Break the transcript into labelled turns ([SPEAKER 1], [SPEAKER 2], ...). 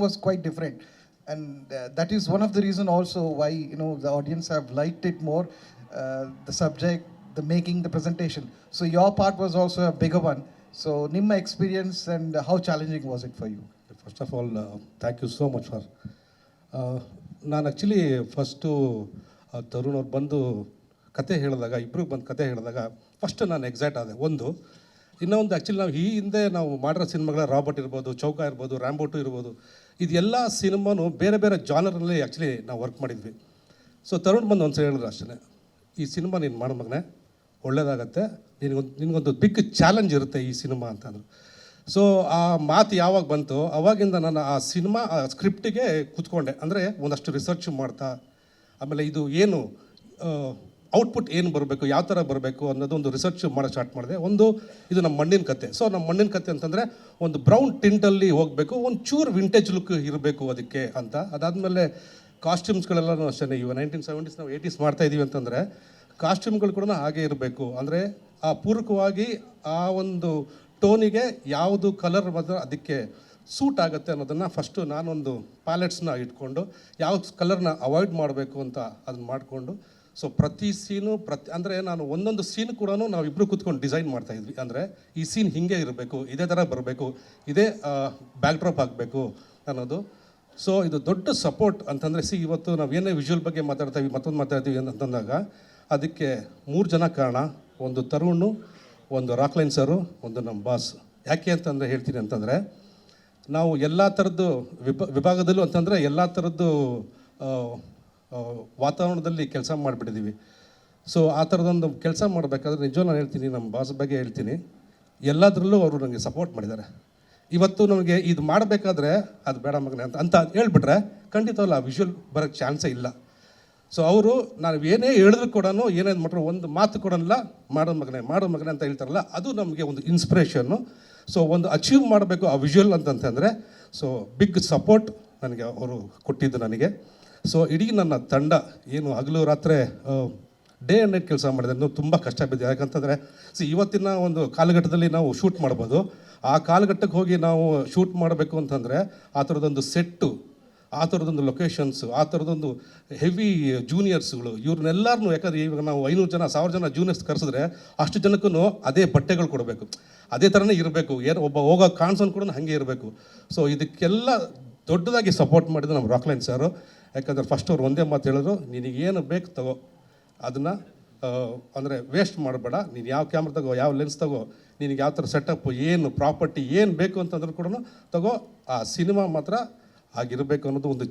[SPEAKER 1] was quite different and uh, that is one of the reason also why you know the audience have liked it more uh, the subject the making the presentation so your part was also a bigger one so nimma experience and how challenging was it for you
[SPEAKER 2] first of all uh, thank you so much for ನಾನು actually first Tarun ಅವ್ರು ಬಂದು ಕತೆ ಹೇಳಿದಾಗ ಇಬ್ರಿಗೆ ಬಂದು ಕತೆ ಹೇಳಿದಾಗ first ನಾನು excite ಆದೆ ಒಂದು ಇನ್ನೊಂದು ಆ್ಯಕ್ಚುಲಿ ನಾವು ಈ ಹಿಂದೆ ನಾವು ಮಾಡಿರೋ ಸಿನಿಮಾಗಳ ರಾಬರ್ಟ್ ಇರ್ಬೋದು, ಚೌಕ ಇರ್ಬೋದು ರ್ಯಾಂಬೋಟು ಇರ್ಬೋದು, ಇದೆಲ್ಲ ಸಿನಿಮಾನು ಬೇರೆ ಬೇರೆ ಜಾನರಲ್ಲಿ ಆ್ಯಕ್ಚುಲಿ ನಾವು ವರ್ಕ್ ಮಾಡಿದ್ವಿ. ಸೊ ತರುಣ್ ಬಂದು ಒಂದು ಸರಿ ಹೇಳಿದ್ರು ಅಷ್ಟೇ ಈ ಸಿನಿಮಾ ನೀನು ಮಾಡೋ ಮಗನೇ, ಒಳ್ಳೇದಾಗತ್ತೆ, ನಿನಗೊಂದು ನಿನಗೊಂದು ಬಿಗ್ ಚಾಲೆಂಜ್ ಇರುತ್ತೆ ಈ ಸಿನಿಮಾ ಅಂತಂದ್ರು. ಸೊ ಆ ಮಾತು ಯಾವಾಗ ಬಂತು ಅವಾಗಿಂದ ನಾನು ಆ ಸಿನಿಮಾ, ಆ ಸ್ಕ್ರಿಪ್ಟಿಗೆ ಕೂತ್ಕೊಂಡೆ. ಅಂದರೆ ಒಂದಷ್ಟು ರಿಸರ್ಚ್ ಮಾಡ್ತಾ, ಆಮೇಲೆ ಇದು ಏನು ಔಟ್ಪುಟ್ ಏನು ಬರಬೇಕು, ಯಾವ ಥರ ಬರಬೇಕು ಅನ್ನೋದು ಒಂದು ರಿಸರ್ಚ್ ಮಾಡೋ ಸ್ಟಾರ್ಟ್ ಮಾಡಿದೆ. ಒಂದು, ಇದು ನಮ್ಮ ಮಣ್ಣಿನ ಕತೆ. ಸೊ ನಮ್ಮ ಮಣ್ಣಿನ ಕತೆ ಅಂತಂದರೆ ಒಂದು ಬ್ರೌನ್ ಟಿಂಟಲ್ಲಿ ಹೋಗಬೇಕು, ಒಂದು ಚೂರು ವಿಂಟೇಜ್ ಲುಕ್ ಇರಬೇಕು ಅದಕ್ಕೆ ಅಂತ. ಅದಾದಮೇಲೆ ಕಾಸ್ಟ್ಯೂಮ್ಸ್ಗಳೆಲ್ಲನೂ ಅಷ್ಟೇ ಇವಾಗ ನೈನ್ಟೀನ್ ಸೆವೆಂಟೀಸ್ ನಾವು ಏಯ್ಟೀಸ್ ಮಾಡ್ತಾ ಇದೀವಿ ಅಂತಂದರೆ ಕಾಸ್ಟ್ಯೂಮ್ಗಳು ಕೂಡ ಹಾಗೆ ಇರಬೇಕು. ಅಂದರೆ ಆ ಪೂರಕವಾಗಿ ಆ ಒಂದು ಟೋನಿಗೆ ಯಾವುದು ಕಲರ್ ಮಾತ್ರ ಅದಕ್ಕೆ ಸೂಟ್ ಆಗುತ್ತೆ ಅನ್ನೋದನ್ನು ಫಸ್ಟು ನಾನೊಂದು ಪ್ಯಾಲೆಟ್ಸ್ನ ಇಟ್ಕೊಂಡು ಯಾವ ಕಲರ್ನ ಅವಾಯ್ಡ್ ಮಾಡಬೇಕು ಅಂತ ಅದನ್ನ ಮಾಡಿಕೊಂಡು ಸೊ ಪ್ರತಿ ಸೀನು, ಪ್ರತಿ ಅಂದರೆ ನಾನು ಒಂದೊಂದು ಸೀನ್ ಕೂಡ ನಾವಿಬ್ಬರು ಕೂತ್ಕೊಂಡು ಡಿಸೈನ್ ಮಾಡ್ತಾ ಇದ್ವಿ. ಅಂದರೆ ಈ ಸೀನ್ ಹಿಂಗೆ ಇರಬೇಕು, ಇದೇ ಥರ ಬರಬೇಕು, ಇದೇ ಬ್ಯಾಕ್ ಡ್ರಾಪ್ ಆಗಬೇಕು ಅನ್ನೋದು. ಸೊ ಇದು ದೊಡ್ಡ ಸಪೋರ್ಟ್ ಅಂತಂದರೆ, ಸಿ, ಇವತ್ತು ನಾವು ಏನೇ ವಿಜುವಲ್ ಬಗ್ಗೆ ಮಾತಾಡ್ತೀವಿ, ಮತ್ತೊಂದು ಮಾತಾಡ್ತೀವಿ ಅಂತಂದಾಗ ಅದಕ್ಕೆ ಮೂರು ಜನ ಕಾರಣ. ಒಂದು ತರುಣು, ಒಂದು ರಾಕ್ಲೈನ್ ಸರು, ಒಂದು ನಮ್ಮ ಬಾಸ್ ಯಾಕೆ ಅಂತಂದರೆ ಹೇಳ್ತೀನಿ ಅಂತಂದರೆ, ನಾವು ಎಲ್ಲ ಥರದ್ದು ವಿಭ ವಿಭಾಗದಲ್ಲೂ ಅಂತಂದರೆ ಎಲ್ಲ ಥರದ್ದು ವಾತಾವರಣದಲ್ಲಿ ಕೆಲಸ ಮಾಡಿಬಿಟ್ಟಿದ್ದೀವಿ ಸೊ ಆ ಥರದೊಂದು ಕೆಲಸ ಮಾಡಬೇಕಾದ್ರೆ ನಿಜವೂ ನಾನು ಹೇಳ್ತೀನಿ, ನಮ್ಮ ಬಾಸ್ ಬಗ್ಗೆ ಹೇಳ್ತೀನಿ. ಎಲ್ಲದರಲ್ಲೂ ಅವರು ನನಗೆ ಸಪೋರ್ಟ್ ಮಾಡಿದ್ದಾರೆ. ಇವತ್ತು ನಮಗೆ ಇದು ಮಾಡಬೇಕಾದ್ರೆ ಅದು ಬೇಡ ಮಗನೇ ಅಂತ ಅಂತ ಹೇಳ್ಬಿಟ್ರೆ ಖಂಡಿತವಲ್ಲ ಆ ವಿಷುವಲ್ ಬರೋಕ್ಕೆ ಚಾನ್ಸೇ ಇಲ್ಲ. ಸೊ ಅವರು ನಾನು ಏನೇ ಹೇಳಿದ್ರು ಕೂಡ ಏನೇನು ಮಾಡ್ರು ಒಂದು ಮಾತು ಕೊಡೋಲ್ಲ, ಮಾಡೋ ಮಗನೇ ಮಾಡೋ ಮಗನೇ ಅಂತ ಹೇಳ್ತಾರಲ್ಲ, ಅದು ನಮಗೆ ಒಂದು ಇನ್ಸ್ಪಿರೇಷನ್ನು ಸೊ ಒಂದು ಅಚೀವ್ ಮಾಡಬೇಕು ಆ ವಿಜುವಲ್ ಅಂತಂತಂದರೆ ಸೊ ಬಿಗ್ ಸಪೋರ್ಟ್ ನನಗೆ ಅವರು ಕೊಟ್ಟಿದ್ದು ನನಗೆ. ಸೊ ಇಡೀ ನನ್ನ ತಂಡ ಏನು ಹಗಲು ರಾತ್ರಿ ಡೇ ಆ್ಯಂಡ್ ನೈಟ್ ಕೆಲಸ ಮಾಡಿದೆ. ತುಂಬ ಕಷ್ಟ ಬಿದ್ದೆ ಯಾಕಂತಂದರೆ ಸಿ ಇವತ್ತಿನ ಒಂದು ಕಾಲಘಟ್ಟದಲ್ಲಿ ನಾವು ಶೂಟ್ ಮಾಡ್ಬೋದು. ಆ ಕಾಲಘಟ್ಟಕ್ಕೆ ಹೋಗಿ ನಾವು ಶೂಟ್ ಮಾಡಬೇಕು ಅಂತಂದರೆ, ಆ ಥರದೊಂದು ಸೆಟ್ಟು ಆ ಥರದೊಂದು ಲೊಕೇಶನ್ಸು ಆ ಥರದೊಂದು ಹೆವಿ ಜೂನಿಯರ್ಸ್ಗಳು ಇವ್ರನ್ನೆಲ್ಲರನ್ನೂ ಯಾಕಂದರೆ ಇವಾಗ ನಾವು ಐನೂರು ಜನ, ಸಾವಿರ ಜನ ಜೂನಿಯರ್ಸ್ ಕರೆಸಿದ್ರೆ ಅಷ್ಟು ಜನಕ್ಕೂ ಅದೇ ಬಟ್ಟೆಗಳು ಕೊಡಬೇಕು. ಅದೇ ಥರನೇ ಇರಬೇಕು. ಏನು ಒಬ್ಬ ಹೋಗೋ ಕಾಣಿಸೋನು ಕೂಡ ಹಾಗೆ ಇರಬೇಕು. ಸೊ ಇದಕ್ಕೆಲ್ಲ ದೊಡ್ಡದಾಗಿ ಸಪೋರ್ಟ್ ಮಾಡಿದ್ರು ನಮ್ಮ ರಾಕ್ಲೈನ್ ಸರು ಯಾಕಂದ್ರೆ ಫಸ್ಟ್ ಅವ್ರು ಒಂದೇ ಮಾತು ಹೇಳಿದ್ರು, ನಿನಗೇನು ಬೇಕು ತಗೋ, ಅದನ್ನು ಅಂದರೆ ವೇಸ್ಟ್ ಮಾಡಬೇಡ. ನೀನು ಯಾವ ಕ್ಯಾಮ್ರಾ ತಗೋ, ಯಾವ ಲೆನ್ಸ್ ತಗೋ, ನಿನಗೆ ಯಾವ ಥರ ಸೆಟಪ್ ಏನು ಪ್ರಾಪರ್ಟಿ ಏನು ಬೇಕು ಅಂತಂದ್ರೂ ಕೂಡ ತಗೋ, ಆ ಸಿನಿಮಾ ಮಾತ್ರ ಆಗಿರಬೇಕು ಅನ್ನೋದು ಒಂದು